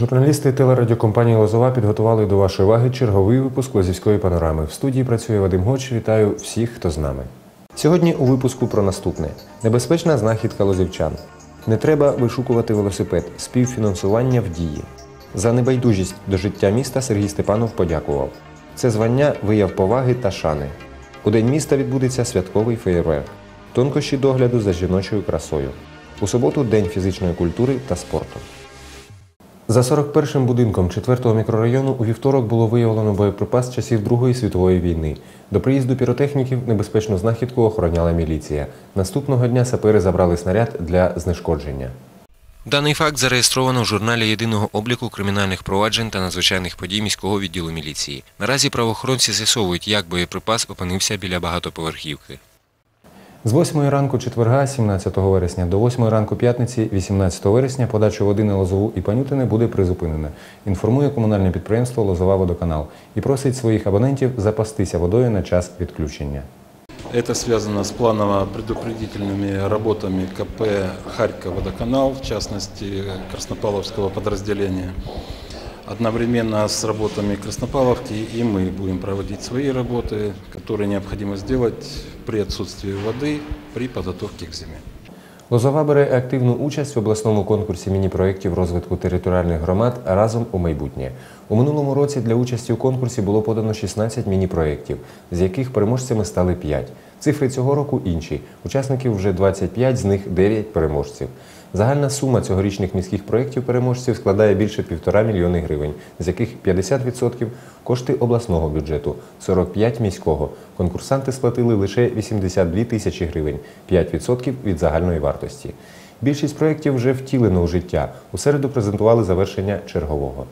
Журналісти телерадіокомпанії Лозова підготували до вашої уваги черговий випуск Лозівської панорами. В студії працює Вадим Гоч. Вітаю всіх, хто з нами. Сьогодні у випуску про наступне: небезпечна знахідка лозівчан. Не треба вишукувати велосипед, співфінансування в дії. За небайдужість до життя міста Сергій Степанов подякував. Це звання вияв поваги та шани. У день міста відбудеться святковий феєрверк, тонкощі догляду за жіночою красою. У суботу день фізичної культури та спорту. За 41-м будинком 4-го мікрорайону у вівторок було виявлено боєприпас часів Другої світової війни. До приїзду піротехніків небезпечну знахідку охороняла міліція. Наступного дня сапери забрали снаряд для знешкодження. Даний факт зареєстровано в журналі єдиного обліку кримінальних проваджень та надзвичайних подій міського відділу міліції. Наразі правоохоронці з'ясовують, як боєприпас опинився біля багатоповерхівки. З 8 ранку четверга, 17 вересня, до 8 ранку п'ятниці, 18 вересня, подачу води на Лозову і Панютине буде призупинена. Інформує комунальне підприємство Лозова водоканал і просить своїх абонентів запастися водою на час відключення. Это связано с планово-предупредительными работами КП «Харьков водоканал», в частности, Краснопавловского подразделения. Одновременно с работами Краснопавловки и мы будем проводить свои работы, которые необходимо сделать при отсутствии воды при подготовке к зиме. Лозова бере активну участь в обласному конкурсі міні-проєктів розвитку територіальних громад разом у майбутнє. У минулому році для участі у конкурсі було подано 16 міні-проєктів, з яких переможцями стали 5. Цифри цього року інші. Учасників вже 25, з них 9 переможців. Загальна сума цьогорічних міських проєктів переможців складає більше півтора мільйони гривень, з яких 50% – кошти обласного бюджету, 45% – міського. Конкурсанти сплатили лише 82 тисячі гривень, 5% від загальної вартості. Більшість проєктів вже втілено у життя. У середу презентували завершення чергового.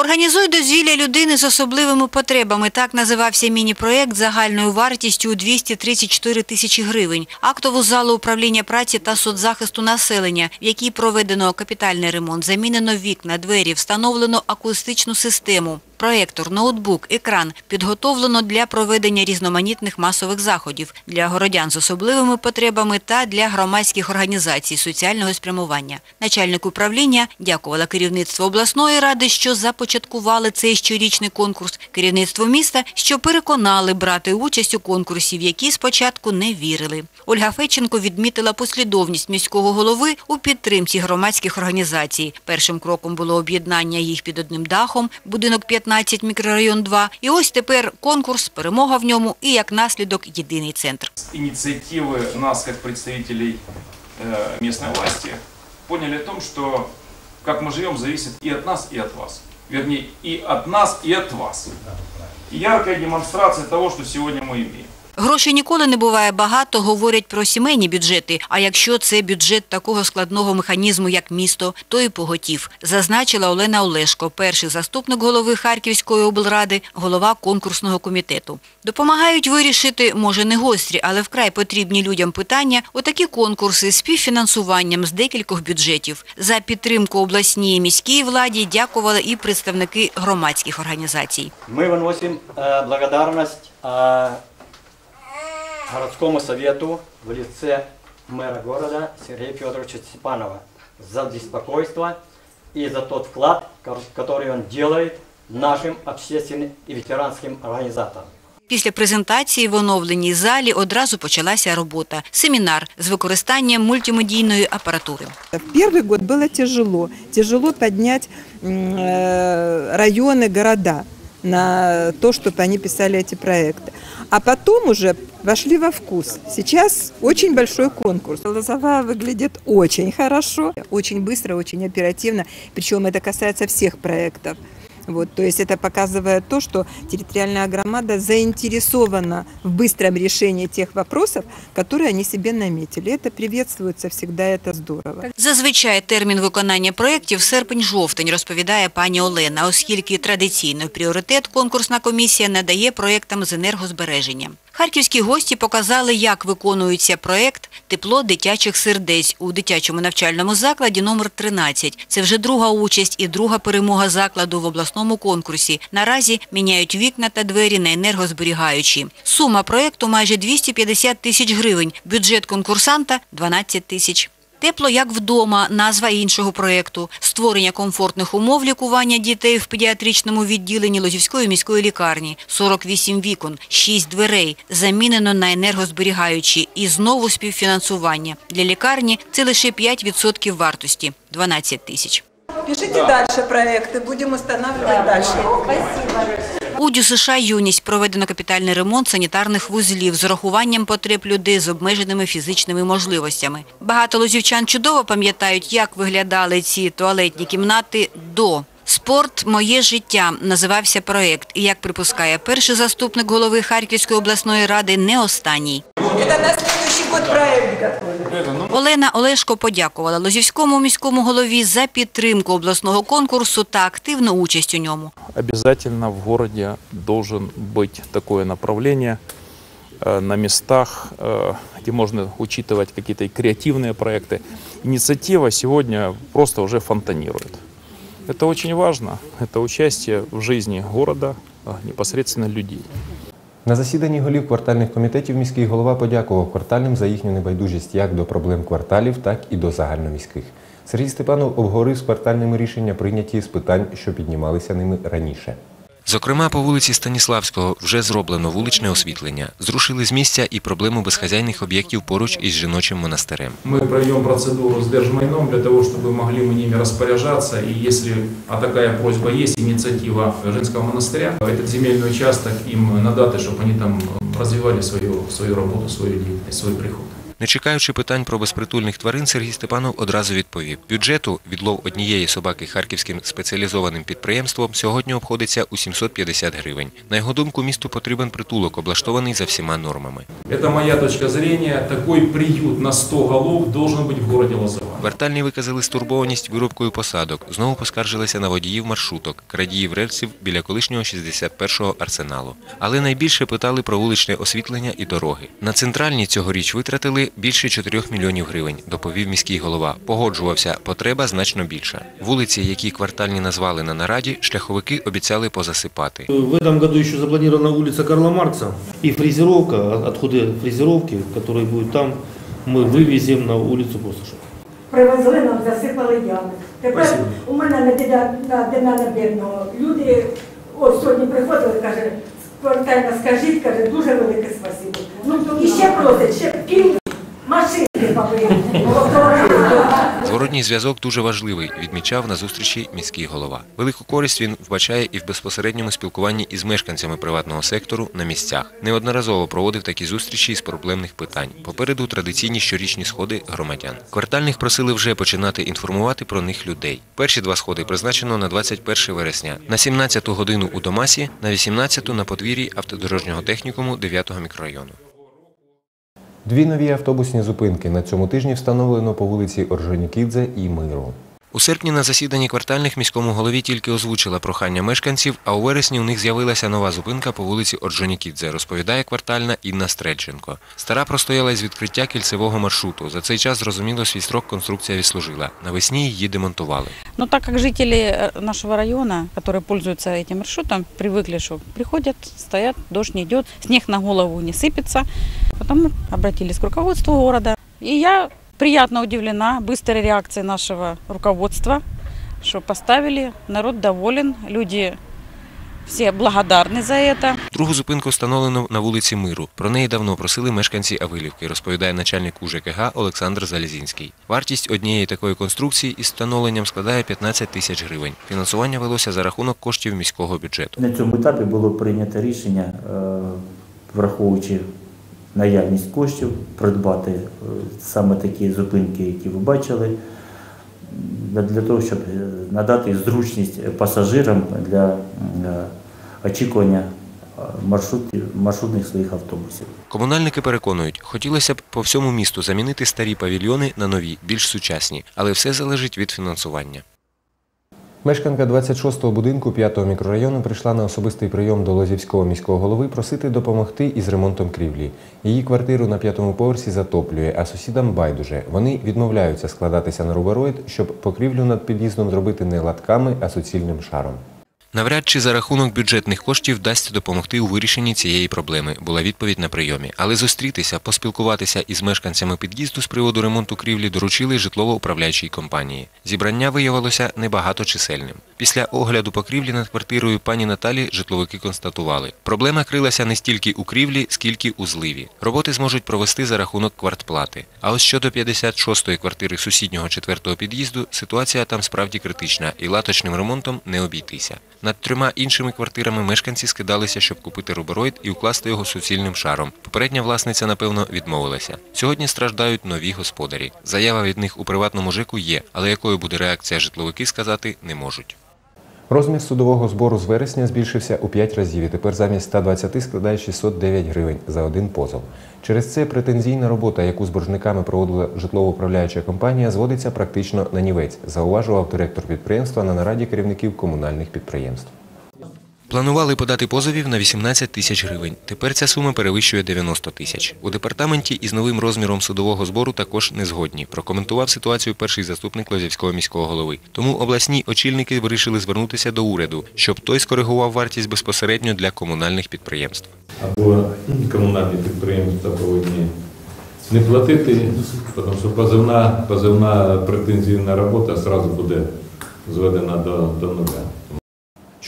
Організуй дозвілля людини з особливими потребами. Так називався міні-проект загальною вартістю у 234 тисячі гривень. Актову залу управління праці та соцзахисту населення, в якій проведено капітальний ремонт, замінено вікна, двері, встановлено акустичну систему. Проєктор, ноутбук, екран підготовлено для проведення різноманітних масових заходів для городян з особливими потребами та для громадських організацій соціального спрямування. Начальник управління дякувала керівництву обласної ради, що започаткували цей щорічний конкурс, керівництво міста, що переконали брати участь у конкурсі, в які спочатку не вірили. Ольга Федченко відмітила послідовність міського голови у підтримці громадських організацій. Першим кроком було об'єднання їх під одним дахом, будинок 15, мікрорайон 2. І ось тепер конкурс, перемога в ньому і як наслідок єдиний центр. с инициативы нас, как представителей э, местной власти, поняли о том, что как мы живем, зависит и от нас, и от вас. Вернее, и от нас, и от вас. Яркая демонстрация того, что сегодня мы имеем. Грошей ніколи не буває багато, говорять про сімейні бюджети. А якщо це бюджет такого складного механізму, як місто, то і поготів, зазначила Олена Олешко, перший заступник голови Харківської облради, голова конкурсного комітету. Допомагають вирішити, може не гострі, але вкрай потрібні людям питання, отакі конкурси з співфінансуванням з декількох бюджетів. За підтримку обласній і міській владі дякували і представники громадських організацій. Мы выносим э, благодарность э, городскому совету в лице мэра города Сергея Федоровича Степанова за беспокойство и за тот вклад, ко- который он делает нашим общественным и ветеранским организациям. Після презентації в оновленій залі одразу почалася робота – семінар з використанням мультимедійної апаратури. В первый год было тяжело. Тяжело поднять м, э, районы, города на то, чтобы они писали эти проекты. А потом уже вошли во вкус. Сейчас очень большой конкурс. Лозова выглядит очень хорошо, очень быстро, очень оперативно. Причем это касается всех проектов. Вот, то есть это показывает то, что территориальная громада заинтересована в быстром решении тех вопросов, которые они себе наметили. Это приветствуется всегда, это здорово. Зазвичай термін виконання проєктів серпень-жовтень, розповідає пані Олена, оскільки традиційно пріоритет конкурсна комісія надає проєктам з енергозбереження. Харківські гості показали, як виконується проект «Тепло дитячих сердець» у дитячому навчальному закладі номер 13. Це вже друга участь і друга перемога закладу в обласному конкурсі. Наразі міняють вікна та двері на енергозберігаючі. Сума проекту майже 250 тисяч гривень. Бюджет конкурсанта – 12 тисяч. Тепло як вдома – назва іншого проєкту. Створення комфортних умов лікування дітей в педіатричному відділенні Лозівської міської лікарні. 48 вікон, 6 дверей, замінено на енергозберігаючі і знову співфінансування. Для лікарні це лише 5% вартості – 12 тисяч. Пишите дальше проекты, будем устанавливать дальше. У ДЮСШ «Юність» проведено капітальний ремонт санітарних вузлів з урахуванням потреб людей з обмеженими фізичними можливостями. Багато лозівчан чудово пам'ятають, як виглядали ці туалетні кімнати до. «Спорт – моє життя» називався проєкт. І, як припускає перший заступник голови Харківської обласної ради, не останній. Это на следующий год проект готовим. Олена Олешко подякувала Лозівському міському голові за підтримку обласного конкурсу та активну участь у ньому. обязательно в городе должен быть такое направление э, на местах, э, где можно учитывать какие-то и креативные проекты. Инициатива сегодня просто уже фонтанирует. Это очень важно, это участие в жизни города, э, непосредственно людей. На засіданні голів квартальних комітетів міський голова подякував квартальним за їхню небайдужість як до проблем кварталів, так і до загальноміських. Сергій Степанов обговорив з квартальними рішення, прийняті з питань, що піднімалися ними раніше. Зокрема, по вулиці Станіславського вже зроблено вуличне освітлення. Зрушили з місця і проблему безхазяйних об'єктів поруч із жіночим монастирем. Мы проведем процедуру с держмайном для того, чтобы могли мы ними распоряжаться. И если, а такая просьба есть, инициатива женского монастыря, этот земельный участок им надати, чтобы они там развивали свою, свою работу, свою деятельность, свой приход. Не чекаючи питань про безпритульних тварин, Сергій Степанов одразу відповів: бюджету відлов однієї собаки харківським спеціалізованим підприємством сьогодні обходиться у 750 гривень. На його думку, місту потрібен притулок, облаштований за всіма нормами. Це моя точка зрення. Такий приют на 100 голов має бути в місті Лозова. Квартальні виказали стурбованість вирубкою посадок. Знову поскаржилися на водіїв маршруток, крадіїв рельсів біля колишнього 61-го арсеналу. Але найбільше питали про вуличне освітлення і дороги. На центральні цьогоріч витратили більше 4 мільйонів гривень, доповів міський голова. Погоджувався, потреба значно більша. Вулиці, які квартальні назвали на нараді, шляховики обіцяли позасипати. В этом году еще запланирована улица Карла Маркса и фрезеровка, отходы фрезеровки, которые будут там, мы вывезем на улицу Посоша. Привезли нам, засипали ями. Тепер Спасибо. у мене на дина на бідного люди ось сьогодні приходили, каже, квартально скажіть, каже, дуже велике спасибо. Ну і ще просить, ще пів Зворотній зв'язок дуже важливий, відмічав на зустрічі міський голова. Велику користь він вбачає і в безпосередньому спілкуванні із мешканцями приватного сектору на місцях. Неодноразово проводив такі зустрічі з проблемних питань. Попереду традиційні щорічні сходи громадян. Квартальних просили вже починати інформувати про них людей. Перші два сходи призначено на 21 вересня, на 17 годину у Домасі, на 18 на подвір'ї автодорожнього технікуму 9 мікрорайону. Дві нові автобусні зупинки на цьому тижні встановлено по вулиці Орженікідзе і Миру. У серпні на засіданні квартальних міському голові тільки озвучила прохання мешканців, а у вересні у них з'явилася нова зупинка по вулиці Орджонікідзе, розповідає квартальна Інна Стрельченко. Стара простояла із відкриття кільцевого маршруту. За цей час, зрозуміло, свій строк конструкція відслужила. Навесні її демонтували. Но так как жители э, нашего района, которые пользуются этим маршрутом, привыкли, что приходят, стоят, дождь не идет, снег на голову не сыпется, потому обратились к руководству города. И я приятно удивлена быстрой реакцией нашего руководства, что поставили, народ доволен, люди все благодарны за это. Другу зупинку встановлено на вулиці Миру. Про неї давно просили мешканці Авилівки, розповідає начальник УЖКГ Олександр Залізінський. Вартість однієї такої конструкції із встановленням складає 15 тисяч гривень. Фінансування велося за рахунок коштів міського бюджету. На цьому етапі було прийнято рішення, е, враховуючи наявність коштів, придбати е, саме такі зупинки, які ви бачили, для того, щоб е, надати зручність пасажирам для е, очікування маршрутів, маршрутних своїх автобусів. Комунальники переконують, хотілося б по всьому місту замінити старі павільйони на нові, більш сучасні, але все залежить від фінансування. Мешканка 26-го будинку 5-го мікрорайону прийшла на особистий прийом до Лозівського міського голови просити допомогти із ремонтом крівлі. Її квартиру на п'ятому поверсі затоплює, а сусідам байдуже. Вони відмовляються складатися на рубероїд, щоб покрівлю над під'їздом зробити не латками, а суцільним шаром. Навряд чи за рахунок бюджетних коштів вдасться допомогти у вирішенні цієї проблеми, була відповідь на прийомі. Але зустрітися, поспілкуватися із мешканцями під'їзду з приводу ремонту крівлі доручили житлово-управляючій компанії. Зібрання виявилося небагаточисельним. Після огляду покрівлі над квартирою пані Наталі житловики констатували, проблема крилася не стільки у крівлі, скільки у зливі. Роботи зможуть провести за рахунок квартплати. А ось щодо 56-ї квартири сусіднього четвертого під'їзду, ситуація там справді критична і латочним ремонтом не обійтися. Над трьома іншими квартирами мешканці скидалися, щоб купити рубероїд і укласти його суцільним шаром. Попередня власниця, напевно, відмовилася. Сьогодні страждають нові господарі. Заява від них у приватному ЖЕКу є, але якою буде реакція житловики, сказати не можуть. Розмір судового збору з вересня збільшився у 5 разів і тепер замість 120 складає 609 гривень за один позов. Через це претензійна робота, яку з боржниками проводила житлово-управляюча компанія, зводиться практично на нівець, зауважував директор підприємства на нараді керівників комунальних підприємств. Планували подати позовів на 18 тисяч гривень. Тепер ця сума перевищує 90 тисяч. У департаменті із новим розміром судового збору також не згодні. Прокоментував ситуацію перший заступник Лозівського міського голови. Тому обласні очільники вирішили звернутися до уряду, щоб той скоригував вартість безпосередньо для комунальних підприємств. або комунальні підприємства повинні не платити, тому що позивна, позивна претензійна робота одразу буде зведена до, до нуля.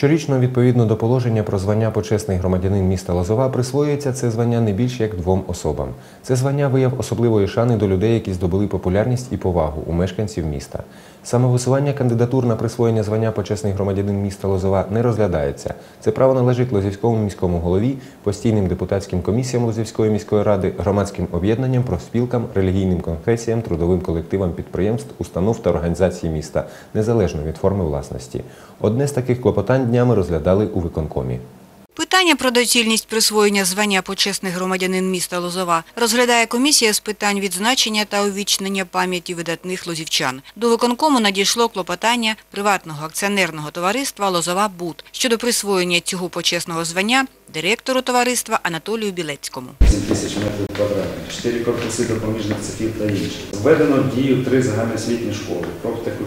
Щорічно, відповідно до положення про звання почесний громадянин міста Лозова, присвоюється це звання не більш як двом особам. Це звання вияв особливої шани до людей, які здобули популярність і повагу у мешканців міста. Самовисування кандидатур на присвоєння звання почесний громадянин міста Лозова не розглядається. Це право належить Лозівському міському голові, постійним депутатським комісіям Лозівської міської ради, громадським об'єднанням, профспілкам, релігійним конфесіям, трудовим колективам підприємств, установ та організацій міста, незалежно від форми власності. Одне з таких клопотань днями розглядали у виконкомі. Питання про доцільність присвоєння звання почесний громадянин міста Лозова розглядає комісія з питань відзначення та увічнення пам'яті видатних лозівчан. До виконкому надійшло клопотання приватного акціонерного товариства Лозова Буд щодо присвоєння цього почесного звання директору товариства Анатолію Білецькому. 7 тисяч метрів квадратних, 4 корпуси допоміжних цехів та інше. Введено в дію три загальноосвітні школи,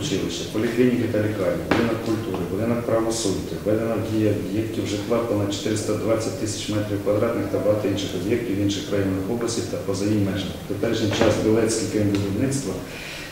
профтехучилище, поліклініки та лікарні, будинок культури, будинок правосуддя. Введено в дію об'єктів житла понад 420 тисяч метрів квадратних та багато інших об'єктів інших районних областей та поза її межами. В теперішній час Білецький крім будівництва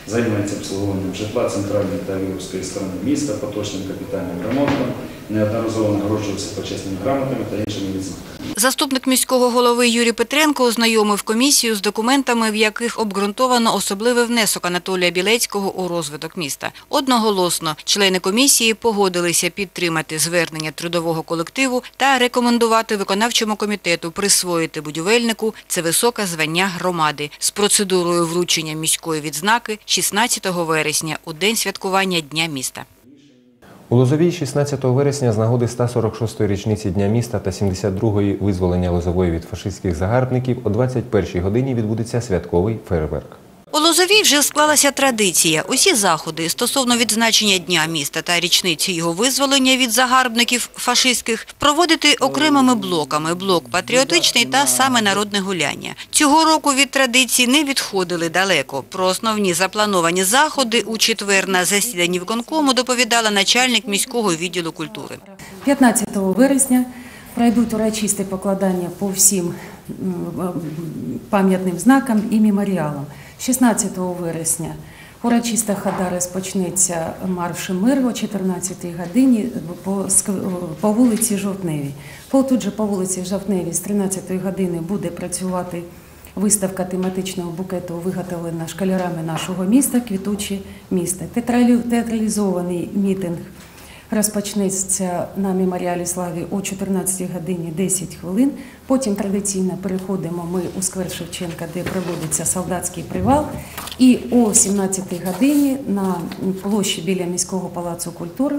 займається обслуговуванням житла центральної та Львівської сторони міста, поточним капітальним ремонтом, неодноразово нагороджувався почесними грамотами та іншими відзнаками. Заступник міського голови Юрій Петренко ознайомив комісію з документами, в яких обґрунтовано особливий внесок Анатолія Білецького у розвиток міста. Одноголосно члени комісії погодилися підтримати звернення трудового колективу та рекомендувати виконавчому комітету присвоїти будівельнику це високе звання громади з процедурою вручення міської відзнаки 16 вересня у день святкування Дня міста. У Лозовій 16 вересня з нагоди 146-ї річниці Дня міста та 72-ї визволення Лозової від фашистських загарбників о 21-й годині відбудеться святковий фейерверк. У Лозовій вже склалася традиція. Усі заходи стосовно відзначення Дня міста та річниці його визволення від загарбників фашистських проводити окремими блоками. Блок патріотичний та саме народне гуляння. Цього року від традиції не відходили далеко. Про основні заплановані заходи у четвер на засіданні виконкому доповідала начальник міського відділу культури. 15 вересня пройдуть урочисте покладання по всім пам'ятним знакам і меморіалам. 16 вересня урочиста хода розпочнеться маршем миру о 14-й годині по, по вулиці Жовтневій. По тут же по вулиці Жовтневій з 13 години буде працювати виставка тематичного букету, виготовлена школярами нашого міста Квітуче місто. Театралі- Театралізований мітинг розпочнеться на меморіалі славі о 14 годині 10 хвилин. Потім традиційно переходимо ми у сквер Шевченка, де проводиться солдатський привал. І о 17 годині на площі біля міського палацу культури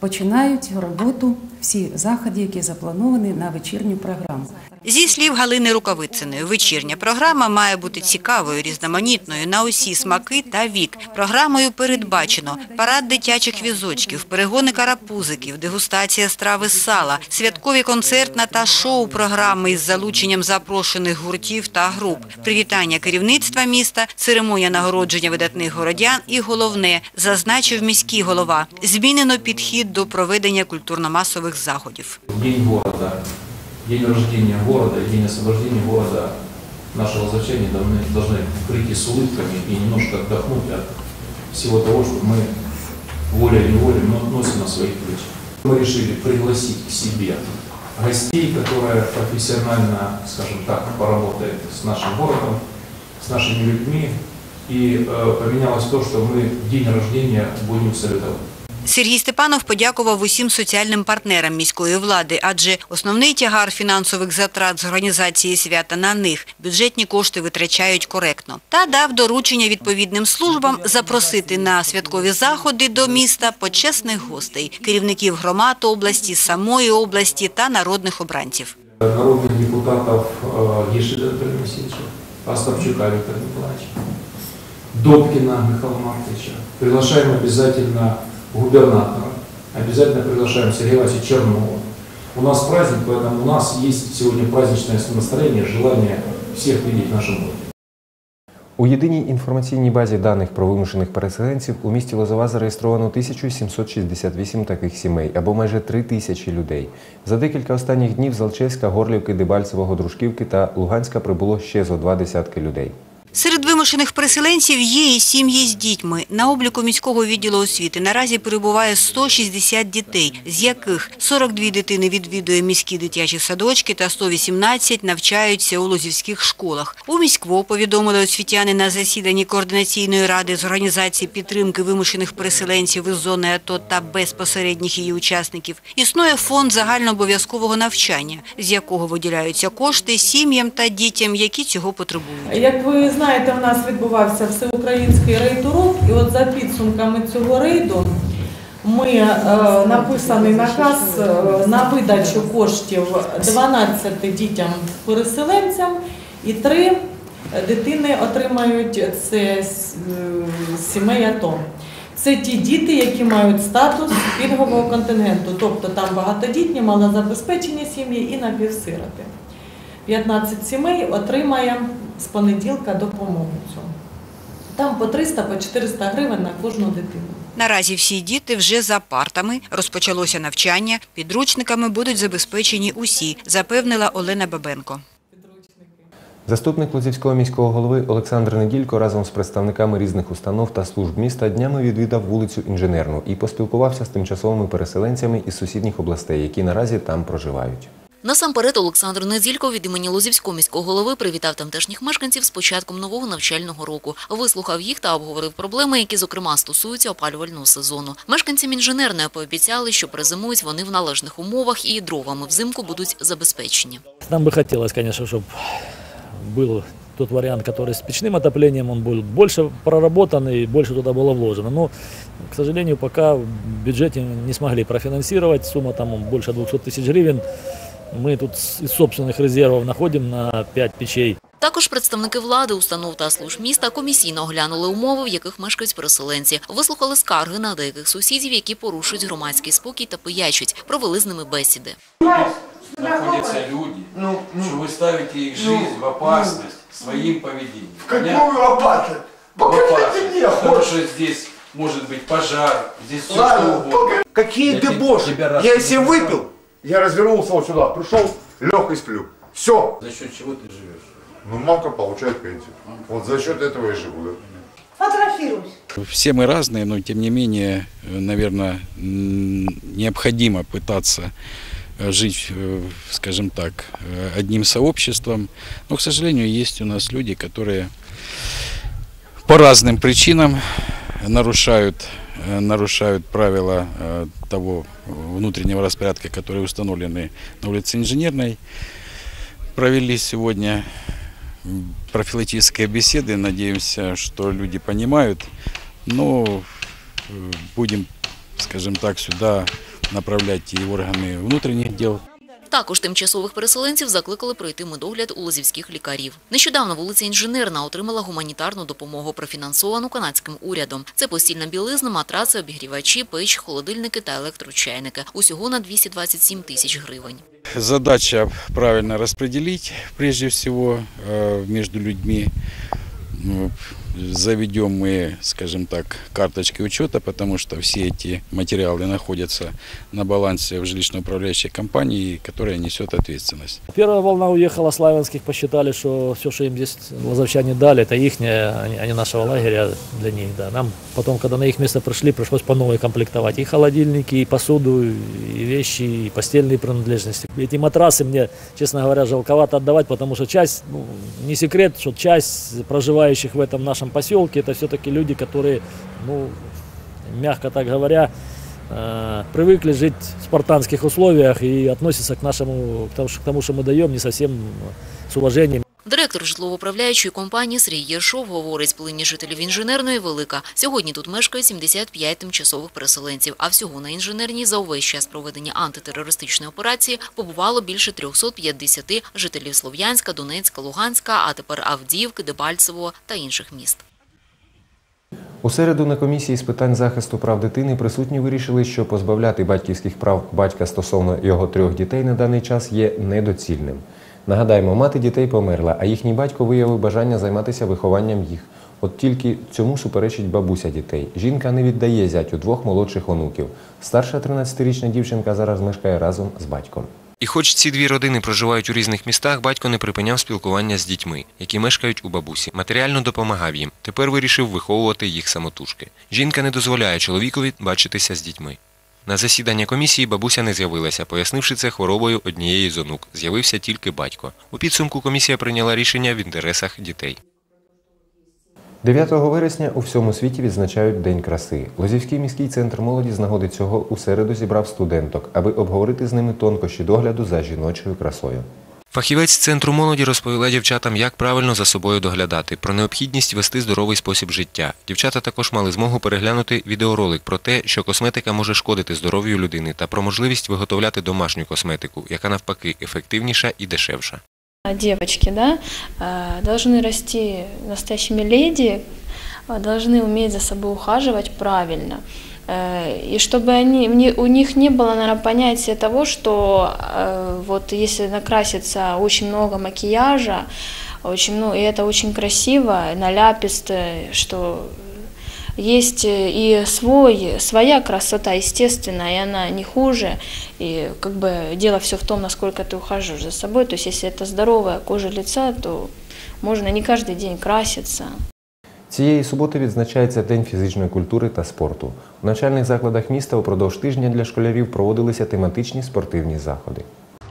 починають роботу всі заходи, які заплановані на вечірню програму. Зі слів Галини Рукавицыної, вечірня програма має бути цікавою, різноманітною на усі смаки та вік. Програмою передбачено парад дитячих візочків, перегони карапузиків, дегустація страви з сала, святкові концертна та шоу-програми із залученням запрошених гуртів та груп, привітання керівництва міста, церемонія нагородження видатних городян і головне, зазначив міський голова, змінено підхід до проведення культурно-масових заходів. День города, день рождения и день освобождения города наши лозовчане должны, должны прийти с улыбками и немножко отдохнуть от всего того, что мы волей-неволей но- носим на своих плечах. Мы решили пригласить к себе гостей, которые профессионально, скажем так, поработают с нашим городом, с нашими людьми. И э, поменялось то, что мы день рождения будем салютовать. Сергій Степанов подякував усім соціальним партнерам міської влади, адже основний тягар фінансових затрат з організації свята на них. Бюджетні кошти витрачають коректно. Та дав доручення відповідним службам запросити на святкові заходи до міста почесних гостей, керівників громад області, самої області та народних обранців. народных депутатов э, Ешида Анатолия Васильевича, Остапчука Виктора Николаевича, Добкина Михаила Марковича. Приглашаем обязательно губернатора, обязательно приглашаем Сергея Васильевича Чернова. У нас праздник, поэтому у нас есть сегодня праздничное настроение, желание всех видеть в нашем городе. У єдиній інформаційній базі даних про вимушених переселенців у місті Лозова зареєстровано 1768 таких сімей або майже 3 тисячі людей. За декілька останніх днів з Алчевська, Горлівки, Дебальцевого, Дружківки та Луганська прибуло ще зо два десятки людей. Серед вимушених переселенців є і сім'ї з дітьми. На обліку міського відділу освіти наразі перебуває 160 дітей, з яких 42 дитини відвідує міські дитячі садочки та 118 навчаються у лозівських школах. У міськво повідомили освітяни на засіданні координаційної ради з організації підтримки вимушених переселенців із зони АТО та безпосередніх її учасників. Існує фонд загальнообов'язкового навчання, з якого виділяються кошти сім'ям та дітям, які цього потребують. Як ви знаєте, у нас відбувався всеукраїнський рейд-урок, і от за підсумками цього рейду ми е, написаний наказ е, на видачу коштів 12 дітям переселенцям і 3 дитини отримають це е, сімей АТО. Це ті діти, які мають статус пільгового контингенту, тобто там багатодітні, малозабезпечені сім'ї і напівсироти. 15 сімей отримає з понеділка допомогу цю. Там по 300, по 400 гривень на кожну дитину. Наразі всі діти вже за партами. Розпочалося навчання. Підручниками будуть забезпечені усі, запевнила Олена Бабенко. Заступник Лозівського міського голови Олександр Неділько разом з представниками різних установ та служб міста днями відвідав вулицю Інженерну і поспілкувався з тимчасовими переселенцями із сусідніх областей, які наразі там проживають. Насамперед Олександр Неділько від імені Лозівського міського голови привітав тамтешніх мешканців з початком нового навчального року. Вислухав їх та обговорив проблеми, які, зокрема, стосуються опалювального сезону. Мешканцям інженерної пообіцяли, що призимують вони в належних умовах і дровами взимку будуть забезпечені. Нам бы хотелось, конечно, чтобы был тот вариант, который с печным отоплением, он был больше проработан и больше туда было вложено. Но, к сожалению, пока в бюджете не смогли профинансировать, сумма там больше 200 тысяч гривен. Мы тут с- из собственных резервов находим на 5 печей. Також представники влади, установ та служб міста комісійно оглянули умови, в яких мешкають переселенці. Вислухали скарги на деяких сусідів, які порушують громадський спокій та пиячуть. Провели з ними бесіди. находятся люди, что вы ставите их жизнь в опасность своим поведением. В какую опасность? В Покажите опасность. мне Потому хоть. что здесь может быть пожар, здесь все Ладно, что угодно. Какие Я дебоши? тебя Я рассказал. если выпил, я развернулся вот сюда, пришел, лег и сплю. Все. За счет чего ты живешь? Ну, мамка получает пенсию. Вот за счет этого и живу. да. Фотографируюсь. Все мы разные, но тем не менее, наверное, необходимо пытаться э, жить, э, скажем так, э, одним сообществом. Но, к сожалению, есть у нас люди, которые по разным причинам нарушают, нарушают правила э, того внутреннего распорядка, которые установлены на улице Инженерной. Провели сегодня м, профилактические беседы. Надеемся, что люди понимают. Но э, будем, скажем так, сюда направлять и органы внутренних дел. Також тимчасових переселенців закликали пройти медогляд у лозівських лікарів. Нещодавно вулиця Інженерна отримала гуманітарну допомогу, профінансовану канадським урядом. Це постільна білизна, матраци, обігрівачі, печ, холодильники та електрочайники. Усього на 227 тисяч гривень. Задача правильно распределить, прежде всего, э, между людьми. Заведем мы, скажем так, карточки учета, потому что все эти материалы находятся на балансе в жилищно-управляющей компании, которая несет ответственность. Первая волна уехала, славянских посчитали, что все, что им здесь лазовчане дали, это их, а не нашего лагеря для них. Да. Нам потом, когда на их место пришли, пришлось по новой комплектовать и холодильники, и посуду, и вещи, и постельные принадлежности. Эти матрасы мне, честно говоря, жалковато отдавать, потому что часть, ну, не секрет, что часть проживающих в этом нашем поселке, это все-таки люди, которые, ну, мягко так говоря, э, привыкли жить в спартанских условиях и относятся к нашему, к тому, что мы даем, не совсем с уважением. Директор житлово-управляючої компанії Сергій Єршов говорить, плинні жителів інженерної велика. Сьогодні тут мешкає 75 тимчасових переселенців, а всього на інженерній за увесь час проведення антитерористичної операції побувало більше 350 жителів Слов'янська, Донецька, Луганська, а тепер Авдіївки, Дебальцевого та інших міст. У середу на комісії з питань захисту прав дитини присутні вирішили, що позбавляти батьківських прав батька стосовно його трьох дітей на даний час є недоцільним. Нагадаємо, мати дітей померла, а їхній батько виявив бажання займатися вихованням їх. От тільки цьому суперечить бабуся дітей. Жінка не віддає зятю двох молодших онуків. Старша 13-річна дівчинка зараз мешкає разом з батьком. І хоч ці дві родини проживають у різних містах, батько не припиняв спілкування з дітьми, які мешкають у бабусі. Матеріально допомагав їм. Тепер вирішив виховувати їх самотужки. Жінка не дозволяє чоловікові бачитися з дітьми. На засідання комісії бабуся не з'явилася, пояснивши це хворобою однієї з онук. З'явився тільки батько. У підсумку комісія прийняла рішення в інтересах дітей. 9 вересня у всьому світі відзначають День краси. Лозівський міський центр молоді з нагоди цього у середу зібрав студенток, аби обговорити з ними тонкощі догляду за жіночою красою. Фахівець центру молоді розповіла дівчатам, як правильно за собою доглядати, про необхідність вести здоровий спосіб життя. Дівчата також мали змогу переглянути відеоролик про те, що косметика може шкодити здоров'ю людини, та про можливість виготовляти домашню косметику, яка навпаки ефективніша і дешевша. девочки, да, э, должны расти настоящими леди, э, должны уметь за собой ухаживать правильно. Э, И чтобы они, у них не было, наверное, понятия того, что э, вот если накрасится очень много макияжа, очень много, и это очень красиво, наляписто, что есть э, и свой, своя красота, естественная, и она не хуже. И как бы дело все в том, насколько ты ухаживаешь за собой. То есть если это здоровая кожа лица, то можно не каждый день краситься. Цієї суботи відзначається День фізичної культури та спорту. У навчальних закладах міста упродовж тижня для школярів проводилися тематичні спортивні заходи.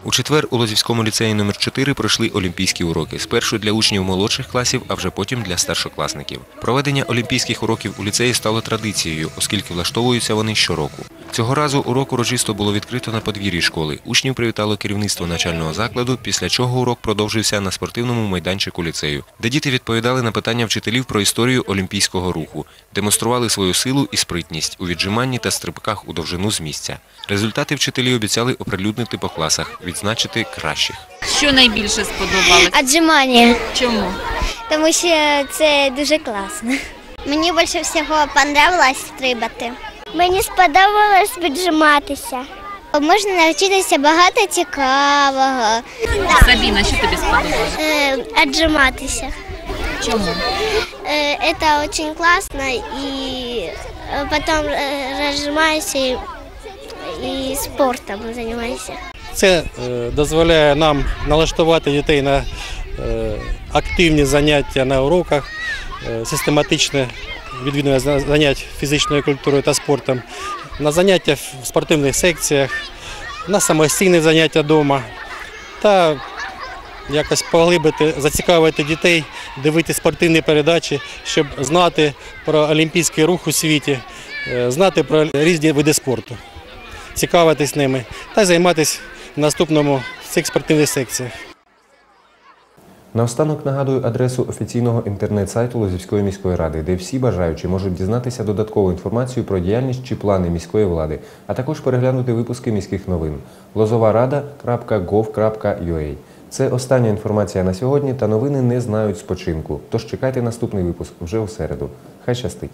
У четвер у Лозівському ліцеї номер 4 пройшли олімпійські уроки. Спершу для учнів молодших класів, а вже потім для старшокласників. Проведення олімпійських уроків у ліцеї стало традицією, оскільки влаштовуються вони щороку. Цього разу урок урочисто було відкрито на подвір'ї школи. Учнів привітало керівництво навчального закладу, після чого урок продовжився на спортивному майданчику ліцею, де діти відповідали на питання вчителів про історію олімпійського руху, демонстрували свою силу і спритність у віджиманні та стрибках у довжину з місця. Результати вчителі обіцяли оприлюднити по класах, відзначити кращих. Що найбільше сподобалось? Отжимання. Чому? Тому що це дуже класно. Мені більше всього подобалось стрибати. Мені сподобалось віджиматися. Можна навчитися багато цікавого. Сабіна, що тобі сподобалось? Е, Отжиматися. Чому? Е, Это очень классно и э, потом э, разжимаешься и, и спортом занимаешься. Це е, дозволяє нам налаштувати дітей на е, активні заняття на уроках, е, систематичне відвідування занять фізичною культурою та спортом, на заняття в спортивних секціях, на самостійні заняття вдома та якось поглибити, зацікавити дітей, дивитися спортивні передачі, щоб знати про олімпійський рух у світі, знати про різні види спорту цікавитись ними та займатися наступному в цих спортивних секціях. Наостанок нагадую адресу офіційного інтернет-сайту Лозівської міської ради, де всі бажаючі можуть дізнатися додаткову інформацію про діяльність чи плани міської влади, а також переглянути випуски міських новин lozovарада.gov.ua. Це остання інформація на сьогодні, та новини не знають спочинку. Тож чекайте наступний випуск вже у середу. Хай щастить!